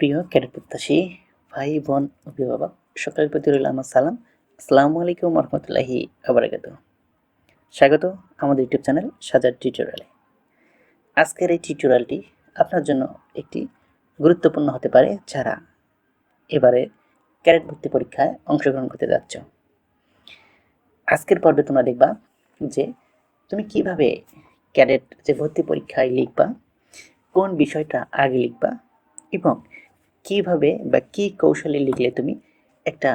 প্রিয় ক্যাডেট প্রত্যাশী, ভাই, বোন, অভিভাবক, সকলের প্রতি রইল আমার সালাম। আসসালামু আলাইকুম রহমতুল্লাহি আবরাকাত স্বাগত আমাদের ইউটিউব চ্যানেল সাজার টিউটোরিয়ালে। আজকের এই টিউটোরিয়ালটি আপনার জন্য একটি গুরুত্বপূর্ণ হতে পারে, যারা এবারে ক্যাডেট ভর্তি পরীক্ষায় অংশগ্রহণ করতে যাচ্ছ। আজকের পর্বে তোমরা দেখবা যে তুমি কীভাবে ক্যাডেট যে ভর্তি পরীক্ষায় লিখবা, কোন বিষয়টা আগে লিখবা এবং কীভাবে বা কি কৌশলে লিখলে তুমি একটা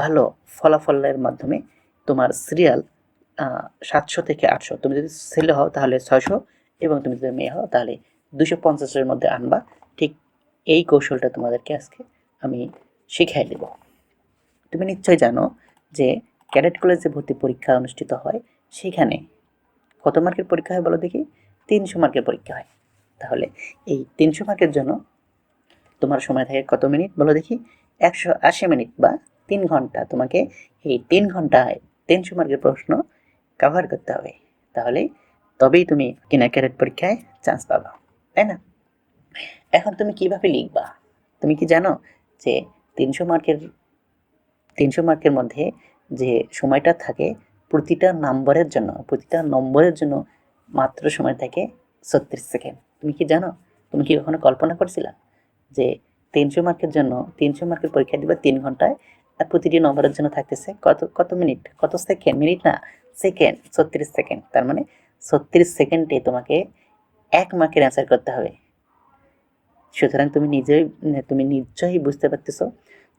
ভালো ফলাফলের মাধ্যমে তোমার সিরিয়াল সাতশো থেকে আটশো, তুমি যদি ছেলে হও তাহলে ছয়শো এবং তুমি যদি মেয়ে হও তাহলে দুশো পঞ্চাশের মধ্যে আনবা। ঠিক এই কৌশলটা তোমাদেরকে আজকে আমি শিখাই দেব। তুমি নিশ্চয় জানো যে ক্যাডেট কলেজে ভর্তি পরীক্ষা অনুষ্ঠিত হয়, সেখানে কত মার্কের পরীক্ষা হয় বলো দেখি? তিনশো মার্কের পরীক্ষা হয়। তাহলে এই তিনশো মার্কের জন্য তোমার সময় থাকে কত মিনিট? বলো দেখি। একশো আশি মিনিট বা তিন ঘণ্টা। তোমাকে এই তিন ঘন্টায় তিনশো মার্কের প্রশ্ন কভার করতে হবে। তাহলে তবেই তুমি কিনা ক্যারেট পরীক্ষায় চান্স পাবা। তাই না? এখন তুমি কীভাবে লিখবা? তুমি কি জানো যে তিনশো মার্কের তিনশো মার্কের মধ্যে যে সময়টা থাকে প্রতিটা নম্বরের জন্য, প্রতিটা নম্বরের জন্য মাত্র সময় থাকে ছত্রিশ সেকেন্ড। তুমি কি জানো? তুমি কি কখনো কল্পনা করছিলা? যে তিনশো মার্কের জন্য, তিনশো মার্কের পরীক্ষা দিবা তিন ঘন্টায়, আর প্রতিটি নম্বরের জন্য থাকতেছে কত কত মিনিট? কত সেকেন্ড? মিনিট না, সেকেন্ড, ছত্রিশ সেকেন্ড। তার মানে ছত্রিশ সেকেন্ডে তোমাকে এক মার্কের অ্যান্সার করতে হবে। সুতরাং তুমি নিজেই, তুমি নিশ্চয়ই বুঝতে পারতেছো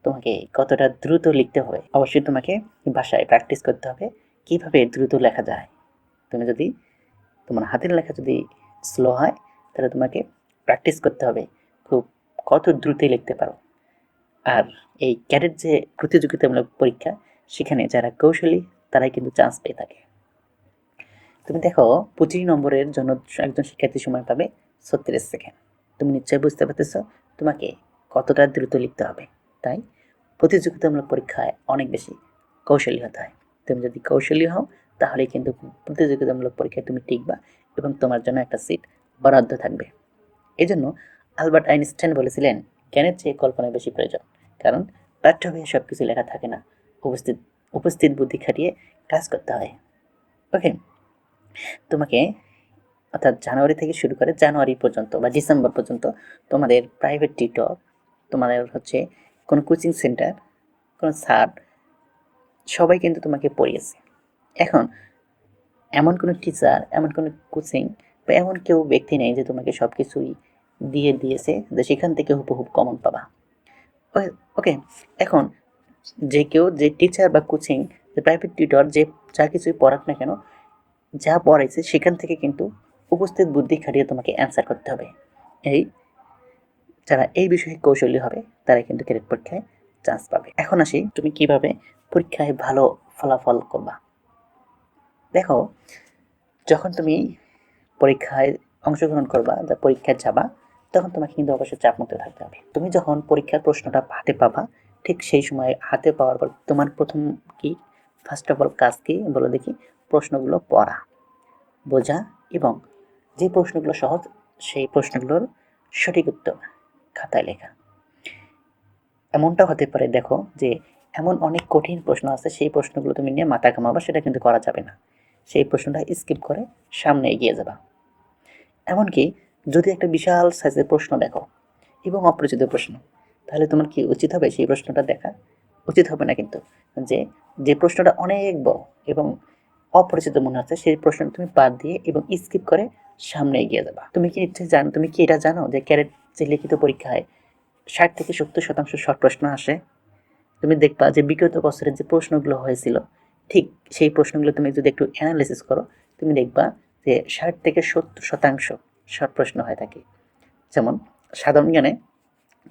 তোমাকে কতটা দ্রুত লিখতে হবে। অবশ্যই তোমাকে ভাষায় প্র্যাকটিস করতে হবে কীভাবে দ্রুত লেখা যায়। তুমি যদি তোমার হাতের লেখা যদি স্লো হয়, তাহলে তোমাকে প্র্যাকটিস করতে হবে। খুব কত দ্রুতই লিখতে পারো। আর এই ক্যাডেট যে প্রতিযোগিতামূলক পরীক্ষা, সেখানে যারা কৌশলী, তারাই কিন্তু চান্স পেয়ে থাকে। তুমি দেখো, পঁচিশ নম্বরের জন্য একজন শিক্ষার্থী সময় পাবে ছত্রিশ সেকেন্ড। তুমি নিশ্চয়ই বুঝতে পারতেছ, তোমাকে কতটা দ্রুত লিখতে হবে। তাই প্রতিযোগিতামূলক পরীক্ষায় অনেক বেশি কৌশলী হতে হয়। তুমি যদি কৌশলী হও তাহলে কিন্তু প্রতিযোগিতামূলক পরীক্ষায় তুমি টিকবা এবং তোমার জন্য একটা সিট বরাদ্দ থাকবে। এই জন্য আলবার্ট আইনস্টাইন বলেছিলেন, জ্ঞানের চেয়ে কল্পনা বেশি প্রয়োজন, কারণ পাঠ্য বইয়ে সব কিছু লেখা থাকে না। উপস্থিত উপস্থিত বুদ্ধি খাটিয়ে কাজ করতে হয়। ওকে তোমাকে অর্থাৎ জানুয়ারি থেকে শুরু করে জানুয়ারি পর্যন্ত বা ডিসেম্বর পর্যন্ত তোমাদের প্রাইভেট টিউটর তোমাদের হচ্ছে কোনো কোচিং সেন্টার কোনো স্যার সবাই কিন্তু তোমাকে পড়িয়েছে। এখন, এমন কোনো টিচার এমন কোনো কোচিং বা এমন কেউ ব্যক্তি নেই যে তোমাকে সব কিছুই দিয়ে দিয়েছে সেখান থেকে হুবহুব কমন পাবা। ওকে এখন যে কেউ, যে টিচার বা কোচিং প্রাইভেট টিউটর যে যা কিছুই পড়াক না কেন, যা পড়াইছে সেখান থেকে কিন্তু উপস্থিত বুদ্ধি খাটিয়ে তোমাকে অ্যান্সার করতে হবে। এই, যারা এই বিষয়ে কৌশলী হবে, তারা কিন্তু ক্রেডিট পরীক্ষায় চান্স পাবে। এখন আসি, তুমি কীভাবে পরীক্ষায় ভালো ফলাফল করবা? দেখো, যখন তুমি পরীক্ষায় অংশগ্রহণ করবা, যা পরীক্ষায় যাবা তখন তোমাকে কিন্তু অবশ্যই চাপ মুক্ত থাকতে হবে। তুমি যখন পরীক্ষার প্রশ্নটা হাতে পাবা, ঠিক সেই সময় হাতে পাওয়ার পর তোমার প্রথম কি? ফার্স্ট অফ অল কাজ কি? বলো দেখি। প্রশ্নগুলো পড়া, বোঝা এবং যে প্রশ্নগুলো সহজ, সেই প্রশ্নগুলোর সঠিক উত্তর খাতায় লেখা। এমনটা হতে পারে দেখো যে এমন অনেক কঠিন প্রশ্ন আছে, সেই প্রশ্নগুলো তুমি নিয়ে মাথা ঘামাবা, সেটা কিন্তু করা যাবে না। সেই প্রশ্নটা স্কিপ করে সামনে এগিয়ে যাবা। এমনকি যদি একটা বিশাল সাইজের প্রশ্ন দেখো, এবং অপরিচিত প্রশ্ন, তাহলে তোমার কি উচিত হবে সেই প্রশ্নটা দেখা? উচিত হবে না কিন্তু, যে যে প্রশ্নটা অনেক বড় এবং অপরিচিত মনে হচ্ছে, সেই প্রশ্ন তুমি বাদ দিয়ে এবং স্কিপ করে সামনে এগিয়ে যাবা। তুমি কি নিশ্চয়ই জানো, তুমি কি এটা জানো যে ক্যারেট যে লিখিত পরীক্ষায় ষাট থেকে সত্তর শতাংশ শর্ট প্রশ্ন আসে? তুমি দেখবা যে বিগত বছরের যে প্রশ্নগুলো হয়েছিল, ঠিক সেই প্রশ্নগুলো তুমি যদি একটু অ্যানালিসিস করো, তুমি দেখবা যে ষাট থেকে সত্তর শতাংশ শর্ট প্রশ্ন হয়ে থাকে। যেমন, সাধারণ জ্ঞানে,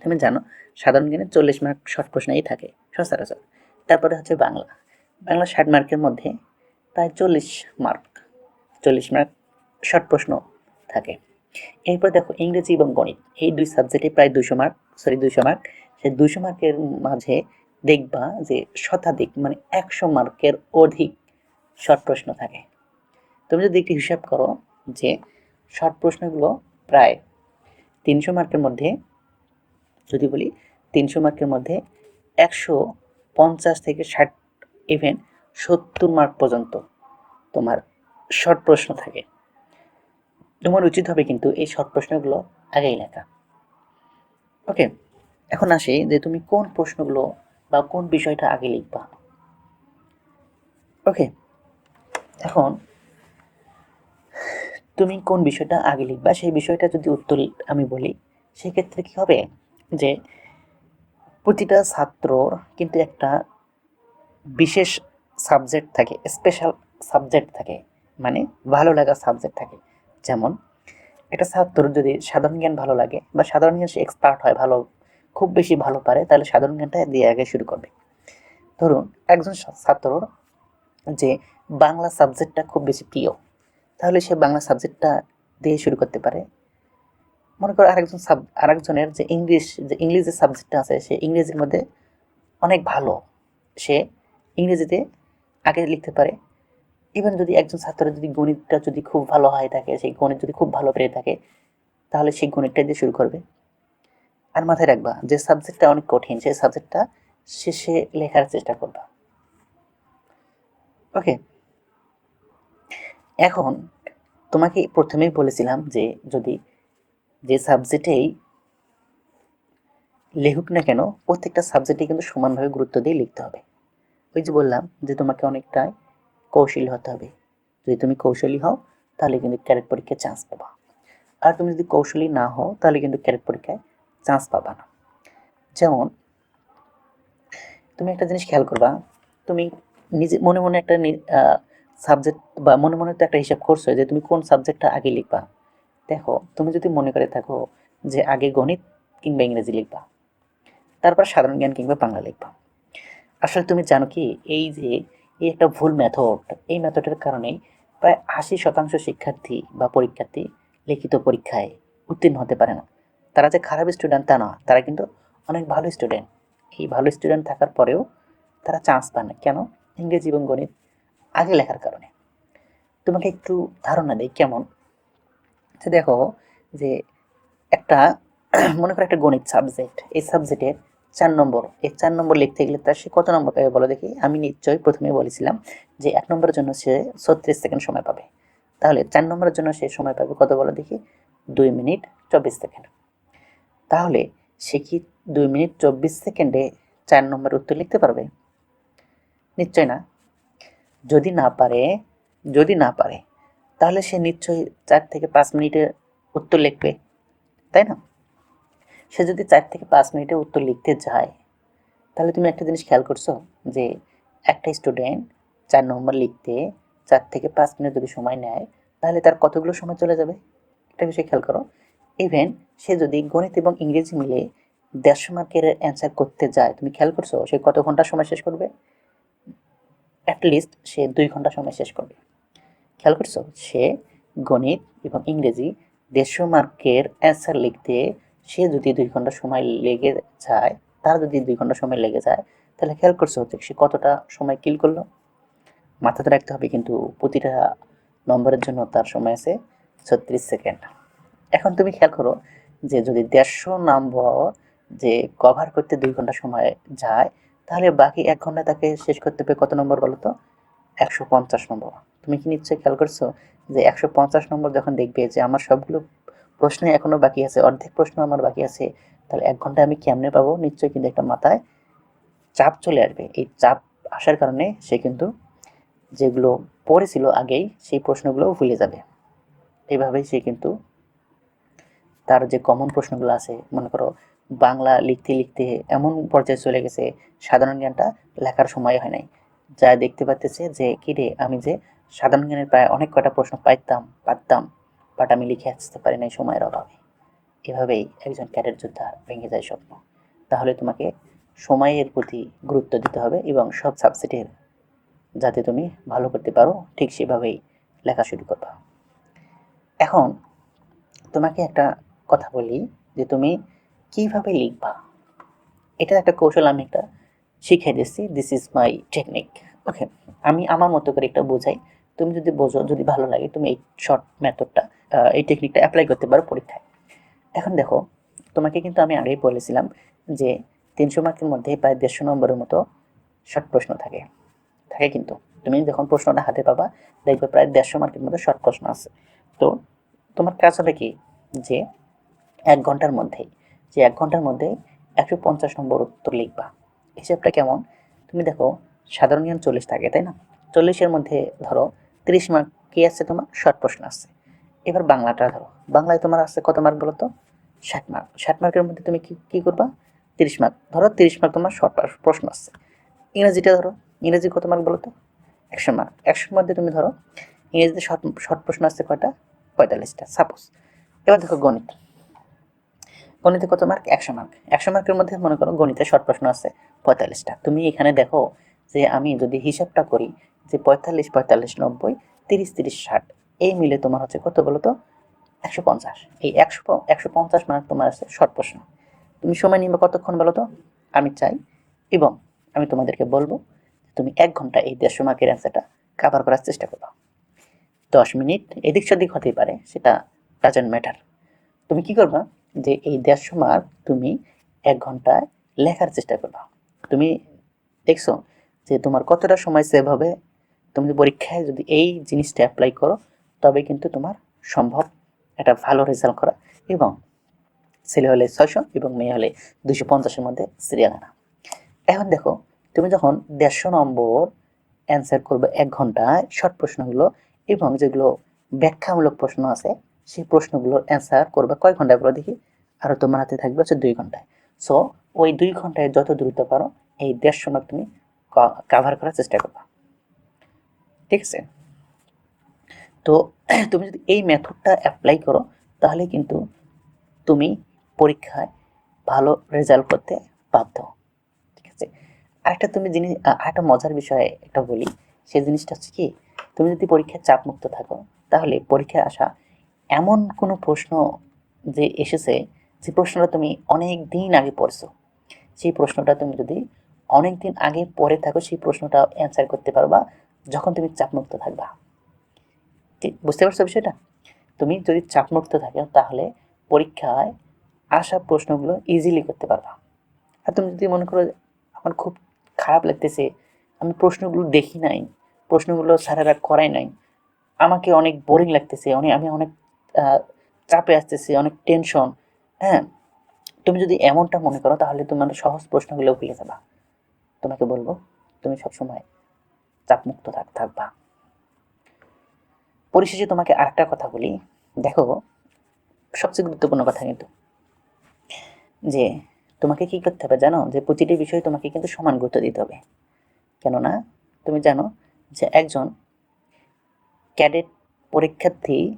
তুমি জানো, সাধারণ জ্ঞানে চল্লিশ মার্ক শর্ট প্রশ্নই থাকে, সচরাচর। তারপরে হচ্ছে বাংলা। বাংলা ষাট মার্কের মধ্যে প্রায় চল্লিশ মার্ক চল্লিশ মার্ক শর্ট প্রশ্ন থাকে। এরপর দেখো, ইংরেজি এবং গণিত। এই দুই সাবজেক্টে প্রায় দুশো মার্ক সরি দুশো মার্ক সেই দুশো মার্কের মাঝে দেখবা যে শতাধিক মানে একশো মার্কের অধিক শর্ট প্রশ্ন থাকে। তুমি যদি একটি হিসাব করো যে শর্ট প্রশ্নগুলো প্রায় তিনশো মার্কের মধ্যে, যদি বলি তিনশো মার্কের মধ্যে একশো পঞ্চাশ থেকে ষাট ইভেন সত্তর মার্ক পর্যন্ত তোমার শর্ট প্রশ্ন থাকে। তোমার উচিত হবে কিন্তু এই শর্ট প্রশ্নগুলো আগেই লেখা। ওকে, এখন আসি যে তুমি কোন প্রশ্নগুলো বা কোন বিষয়টা আগে লিখবা। ওকে, এখন তুমি কোন বিষয়টা আগে লিখবা? সেই বিষয়টা যদি উত্তর আমি বলি, সেক্ষেত্রে কি হবে? যে প্রতিটা ছাত্রর কিন্তু একটা বিশেষ সাবজেক্ট থাকে স্পেশাল সাবজেক্ট থাকে মানে ভালো লাগা সাবজেক্ট থাকে। যেমন, একটা ছাত্র যদি সাধারণ জ্ঞান ভালো লাগে বা সাধারণ জ্ঞান সে এক্সপার্ট হয়, ভালো, খুব বেশি ভালো পারে, তাহলে সাধারণ জ্ঞানটা দিয়ে আগে শুরু করবে। ধরুন, একজন ছাত্রর যে বাংলা সাবজেক্টটা খুব বেশি প্রিয় তাহলে সে বাংলা সাবজেক্টটা দিয়ে শুরু করতে পারে। মনে করো আরেকজন সাব আরেকজনের যে ইংলিশ যে ইংলিশ যে সাবজেক্টটা আছে, সে ইংরেজির মধ্যে অনেক ভালো সে ইংরেজিতে আগে লিখতে পারে। ইভেন যদি একজন ছাত্রের যদি গণিতটা যদি খুব ভালো হয় থাকে, সেই গণিত যদি খুব ভালো পেয়ে থাকে, তাহলে সেই গণিতটা দিয়ে শুরু করবে। আর মাথায় রাখবা, যে সাবজেক্টটা অনেক কঠিন, সেই সাবজেক্টটা শেষে লেখার চেষ্টা করবা। ওকে এখন তোমাকে প্রথমেই বলেছিলাম যে যদি যে সাবজেক্টেই লেখুক না কেন, প্রত্যেকটা সাবজেক্টে কিন্তু সমানভাবে গুরুত্ব দিয়ে লিখতে হবে। ওই যে বললাম যে তোমাকে অনেকটাই কৌশলী হতে হবে। যদি তুমি কৌশলী হও, তাহলে কিন্তু ক্যারেট পরীক্ষায় চান্স পাবা। আর তুমি যদি কৌশলী না হও, তাহলে কিন্তু ক্যারেট পরীক্ষায় চান্স পাবা না। যেমন, তুমি একটা জিনিস খেয়াল করবা, তুমি নিজে মনে মনে একটা সাবজেক্ট বা মনে মনে তো একটা হিসাব করছ যে তুমি কোন সাবজেক্টটা আগে লিখবা। দেখো, তুমি যদি মনে করে থাকো যে আগে গণিত কিংবা ইংরেজি লিখবা, তারপর সাধারণ জ্ঞান কিংবা বাংলা লিখবা। আসলে তুমি জানো কি, এই যে, এই একটা ভুল মেথড এই মেথডের কারণেই প্রায় আশি শতাংশ শিক্ষার্থী বা পরীক্ষার্থী লিখিত পরীক্ষায় উত্তীর্ণ হতে পারে না। তারা যে খারাপ স্টুডেন্ট তা না, তারা কিন্তু অনেক ভালো স্টুডেন্ট এই ভালো স্টুডেন্ট থাকার পরেও তারা চান্স পায় না। কেন? ইংরেজি এবং গণিত আগে লেখার কারণে। তোমাকে একটু ধারণা দেয় কেমন? যে দেখো যে একটা মনে করো একটা গণিত সাবজেক্ট এই সাবজেক্টের চার নম্বর, এই চার নম্বর লিখতে গেলে তার সে কত নম্বর পাবে বলো দেখি? আমি নিশ্চয়ই প্রথমে বলেছিলাম যে এক নম্বরের জন্য সে ছত্রিশ সেকেন্ড সময় পাবে। তাহলে চার নম্বরের জন্য সে সময় পাবে কত বলো দেখি? দুই মিনিট চব্বিশ সেকেন্ড। তাহলে সে কি দুই মিনিট চব্বিশ সেকেন্ডে চার নম্বর উত্তর লিখতে পারবে? নিশ্চয় না। যদি না পারে, যদি না পারে, তাহলে সে নিশ্চয়ই চার থেকে পাঁচ মিনিটে উত্তর লিখবে, তাই না? সে যদি চার থেকে পাঁচ মিনিটে উত্তর লিখতে যায়, তাহলে তুমি একটা জিনিস খেয়াল করছ যে একটা স্টুডেন্ট চার নম্বর লিখতে চার থেকে পাঁচ মিনিট যদি সময় নেয়, তাহলে তার কতগুলো সময় চলে যাবে? একটা বিষয় খেয়াল করো ইভেন সে যদি গণিত এবং ইংরেজি মিলে দেড়শো মার্কের অ্যান্সার করতে যায়, তুমি খেয়াল করছ সে কত ঘণ্টা সময় শেষ করবে? অ্যাটলিস্ট সে দুই ঘণ্টা সময় শেষ করবে। খেয়াল করছ? সে গণিত এবং ইংরেজি দেড়শো মার্কের অ্যান্সার লিখতে সে যদি দুই ঘণ্টা সময় লেগে যায়, তার যদি দুই ঘণ্টা সময় লেগে যায়, তাহলে খেয়াল করছ হচ্ছে সে কতটা সময় কিল করল? মাথাতে রাখতে হবে কিন্তু প্রতিটা নম্বরের জন্য তার সময় আছে ছত্রিশ সেকেন্ড। এখন তুমি খেয়াল করো যে যদি দেড়শো নম্বর যে কভার করতে দুই ঘণ্টা সময় যায় তাহলে বাকি এক ঘণ্টা তাকে শেষ করতে হবে কত নম্বর বলো তো? একশো পঞ্চাশ নম্বর। তুমি কি নিশ্চয়ই খেয়াল করছ যে একশো পঞ্চাশ নম্বর যখন দেখবে যে আমার সবগুলো প্রশ্ন এখনও বাকি আছে, অর্ধেক প্রশ্ন আমার বাকি আছে, তাহলে এক ঘণ্টা আমি কেমনে পাবো? নিশ্চয়ই কিন্তু একটা মাথায় চাপ চলে আসবে। এই চাপ আসার কারণে সে কিন্তু যেগুলো পড়েছিল আগেই সেই প্রশ্নগুলো ভুলে যাবে। এইভাবেই সে কিন্তু তার যে কমন প্রশ্নগুলো আছে, মনে করো বাংলা লিখতে লিখতে এমন পর্যায়ে চলে গেছে, সাধারণ জ্ঞানটা লেখার সময় হয় নাই। যা দেখতে পাচ্তেছে যে কিরে আমি যে সাধারণ জ্ঞানের প্রায় অনেক কটা প্রশ্ন পাইতাম, পারতাম বাট আমি লিখে আসতে পারি নাই সময়ের অভাবে। এভাবেই একজন ক্যাডেট যোদ্ধা ভেঙে যায় স্বপ্ন। তাহলে তোমাকে সময়ের প্রতি গুরুত্ব দিতে হবে এবং সব সাবজেক্টের যাতে তুমি ভালো করতে পারো, ঠিক সেভাবেই লেখা শুরু করবা। এখন তোমাকে একটা কথা বলি, যে তুমি কীভাবে লিখবা? এটা একটা কৌশল আমি একটা শিখিয়ে দিচ্ছি। This is my technique okay আমি আমার মতো করে একটা বোঝাই। তুমি যদি বোঝো, যদি ভালো লাগে, তুমি এই শর্ট মেথডটা এই টেকনিকটা অ্যাপ্লাই করতে পারো পরীক্ষায়। এখন দেখো, তোমাকে কিন্তু আমি আগেই বলেছিলাম যে তিনশো মার্কের মধ্যে প্রায় দেড়শো নম্বরের মতো শর্ট প্রশ্ন থাকে। থাকে কিন্তু। তুমি যখন প্রশ্নটা হাতে পাবা, দেখবে প্রায় দেড়শো মার্কের মধ্যে শর্ট প্রশ্ন আছে। তো তোমার কাজ হবে কি? যে এক ঘণ্টার মধ্যেই যে এক ঘণ্টার মধ্যে একশো পঞ্চাশ নম্বর উত্তর লিখবা। হিসাবটা কেমন? তুমি দেখো, সাধারণ জ্ঞান চল্লিশ থাকে, তাই না? চল্লিশের মধ্যে ধরো, তিরিশ মার্ক কি আছে তোমার? শর্ট প্রশ্ন আছে। এবার বাংলাটা ধরো। বাংলায় তোমার আছে কত মার্ক বলো তো? ষাট মার্ক ষাট মার্কের মধ্যে তুমি কি, কী করবা? তিরিশ মার্ক ধরো, তিরিশ মার্ক তোমার শর্ট প্রশ্ন আছে। ইংরেজিটা ধরো। ইংরেজি কত মার্ক বলো তো? একশো মার্ক একশোর মধ্যে তুমি ধরো, ইংরেজিতে শর্ট শর্ট প্রশ্ন আছে কয়টা? পঁয়তাল্লিশটা। সাপোজ এবার দেখো গণিত। গণিতে কত মার্ক একশো মার্ক একশো মার্কের মধ্যে মনে করো গণিতে শর্ট প্রশ্ন আছে, পঁয়তাল্লিশটা। তুমি এখানে দেখো যে আমি যদি হিসাবটা করি যে পঁয়তাল্লিশ পঁয়তাল্লিশ, নব্বই, তিরিশ তিরিশ, ষাট, এই মিলে তোমার হচ্ছে কত বলো তো একশো পঞ্চাশ। এই একশো একশো পঞ্চাশ মার্ক তোমার আছে শর্ট প্রশ্ন। তুমি সময় নিবে কতক্ষণ বলো তো আমি চাই। এবং আমি তোমাদেরকে বলব তুমি এক ঘণ্টা এই দেড়শো মার্কের অ্যান্সারটা কাভার করার চেষ্টা করো। দশ মিনিট এদিক সেদিক হতেই পারে, সেটা ডাজেন্ট ম্যাটার তুমি কি করবা? যে এই দেড়শো মার্ক তুমি এক ঘন্টায় লেখার চেষ্টা করবা। তুমি দেখছ যে তোমার কতটা সময় সেভ হবে? তুমি পরীক্ষায় যদি এই জিনিসটা অ্যাপ্লাই করো, তবে কিন্তু তোমার সম্ভব একটা ভালো রেজাল্ট করা এবং ছেলে হলে ছয়শো এবং মেয়ে হলে দুশো পঞ্চাশের মধ্যে সিরিয়াল আনা। এখন দেখো, তুমি যখন দেড়শো নম্বর অ্যান্সার করবে এক ঘন্টায় শর্ট প্রশ্নগুলো এবং যেগুলো ব্যাখ্যামূলক প্রশ্ন আছে সেই প্রশ্নগুলোর অ্যান্সার করবে কয় ঘন্টায় বলো দেখি? আর তোমার হাতে থাকবে হচ্ছে দুই ঘন্টায়। সো ওই দুই ঘন্টায় যত দ্রুত পারো, এই দেড়শো মার্ক তুমি কাভার করার চেষ্টা করবা। ঠিক আছে? তো, তুমি যদি এই মেথডটা অ্যাপ্লাই করো, তাহলে কিন্তু তুমি পরীক্ষায় ভালো রেজাল্ট করতে বাধ্য। ঠিক আছে? আরেকটা তুমি জিনিস আরেকটা মজার বিষয়ে একটা বলি। সেই জিনিসটা হচ্ছে কি, তুমি যদি পরীক্ষায় চাপমুক্ত থাকো, তাহলে পরীক্ষায় আসা এমন কোনো প্রশ্ন যে এসেছে যে প্রশ্নটা তুমি অনেক দিন আগে পড়ছো। সেই প্রশ্নটা তুমি যদি অনেক দিন আগে পড়ে থাকো, সেই প্রশ্নটা অ্যান্সার করতে পারবা যখন তুমি চাপমুক্ত থাকবা। ঠিক বুঝতে পারছ বিষয়টা? তুমি যদি চাপমুক্ত থাকো, তাহলে পরীক্ষায় আসা প্রশ্নগুলো ইজিলি করতে পারবা। আর তুমি যদি মনে করো আমার খুব খারাপ লাগতেছে, আমি প্রশ্নগুলো দেখি নাই, প্রশ্নগুলো স্যারেরা করাই নাই, আমাকে অনেক বোরিং লাগতেছে অনেক আমি অনেক চাপে আসতেছি, অনেক টেনশন হ্যাঁ? তুমি যদি এমনটা মনে করো, তাহলে তোমার সহজ প্রশ্নগুলো ভুলে যাবা। তোমাকে বলব, তুমি সবসময় চাপমুক্ত থাক, থাকবা। পরিশেষে তোমাকে আরেকটা কথা বলি। দেখো, সবচেয়ে গুরুত্বপূর্ণ কথা কিন্তু। যে, তোমাকে কি করতে হবে জানো? যে, প্রতিটি বিষয়ে তোমাকে কিন্তু সমান গুরুত্ব দিতে হবে। কেননা, তুমি জানো যে, একজন ক্যাডেট পরীক্ষার্থী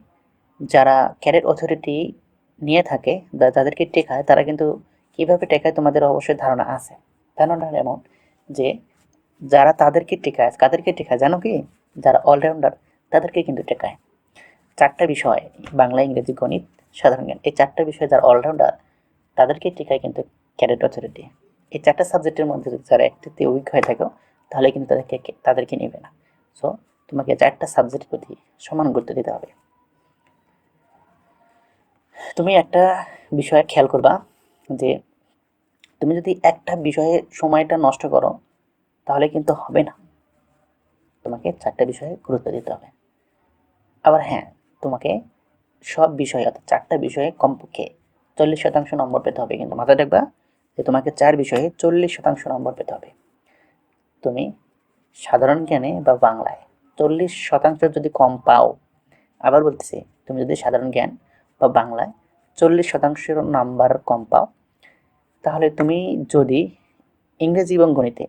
যারা ক্যাডেট অথরিটি নিয়ে থাকে যাদেরকে টেকায়, তারা কিন্তু কীভাবে টেকায় তোমাদের অবশ্যই ধারণা আছে। ধারণা এমন যে যারা তাদেরকে টেকায়, কাদেরকে টেকায়, জানো কি? যারা অলরাউন্ডার তাদেরকে কিন্তু টেকায়। চারটা বিষয়, বাংলা, ইংরেজি, গণিত, সাধারণ জ্ঞান, এই চারটা বিষয় যারা অলরাউন্ডার তাদেরকে টেকায় কিন্তু ক্যাডেট অথরিটি। এই চারটা সাবজেক্টের মধ্যে যদি যারা একটিতে উইক হয়ে থাকো, তাহলে কিন্তু তাদেরকে তাদেরকে নেবে না। সো তোমাকে চারটা সাবজেক্টের প্রতি সমান গুরুত্ব দিতে হবে। তুমি একটা বিষয়ে খেয়াল করবা যে তুমি যদি একটা বিষয়ে সময়টা নষ্ট করো, তাহলে কিন্তু হবে না। তোমাকে চারটা বিষয়ে গুরুত্ব দিতে হবে। আবার হ্যাঁ তোমাকে সব বিষয়ে অর্থাৎ চারটা বিষয়ে কমপক্ষে চল্লিশ শতাংশ নম্বর পেতে হবে কিন্তু মাথায় রাখবা যে তোমাকে চার বিষয়ে চল্লিশ শতাংশ নম্বর পেতে হবে। তুমি সাধারণ জ্ঞানে বা বাংলায় চল্লিশ শতাংশ যদি কম পাও, আবার বলতেছি, তুমি যদি সাধারণ জ্ঞান বা বাংলায় চল্লিশ শতাংশ নাম্বার কম পাও, তাহলে তুমি যদি ইংরেজি এবং গণিতে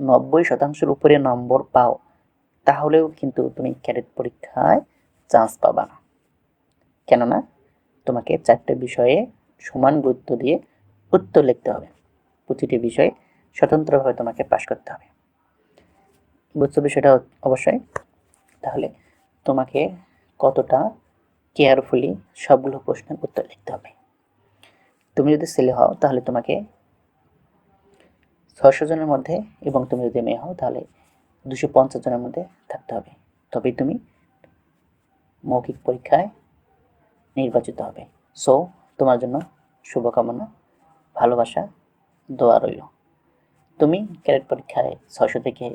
নব্বই শতাংশের উপরে নম্বর পাও, তাহলেও কিন্তু তুমি ক্যাডেট পরীক্ষায় চান্স পাবা না। কেননা তোমাকে চারটে বিষয়ে সমান গুরুত্ব দিয়ে উত্তর লিখতে হবে। প্রতিটি বিষয়ে স্বতন্ত্রভাবে তোমাকে পাশ করতে হবে। বুঝছ বিষয়টা অবশ্যই? তাহলে তোমাকে কতটা কেয়ারফুলি সবগুলো প্রশ্নের উত্তর লিখতে হবে। তুমি যদি ছেলে হও, তাহলে তোমাকে ছয়শো জনের মধ্যে এবং তুমি যদি মেয়ে হও, তাহলে দুশো পঞ্চাশ জনের মধ্যে থাকতে হবে। তবেই তুমি মৌখিক পরীক্ষায় নির্বাচিত হবে। সো তোমার জন্য শুভকামনা, ভালোবাসা, দোয়া রইল। তুমি ক্যারেট পরীক্ষায় ছয়শো থেকে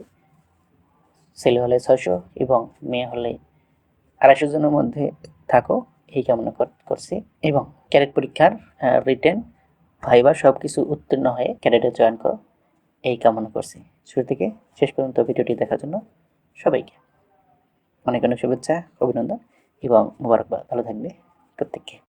ছেলে হলে ছয়শো এবং মেয়ে হলে আড়াইশো জনের মধ্যে থাকো, এই কামনা কর- করছি। এবং ক্যাডেট পরীক্ষার রিটেন ভাইবা সব কিছু উত্তীর্ণ হয়ে ক্যাডেটে জয়েন করো, এই কামনা করছি। শুরু থেকে শেষ পর্যন্ত ভিডিওটি দেখার জন্য সবাইকে অনেক অনেক শুভেচ্ছা, অভিনন্দন এবং মোবারকবাদ। ভালো থাকবে প্রত্যেককে।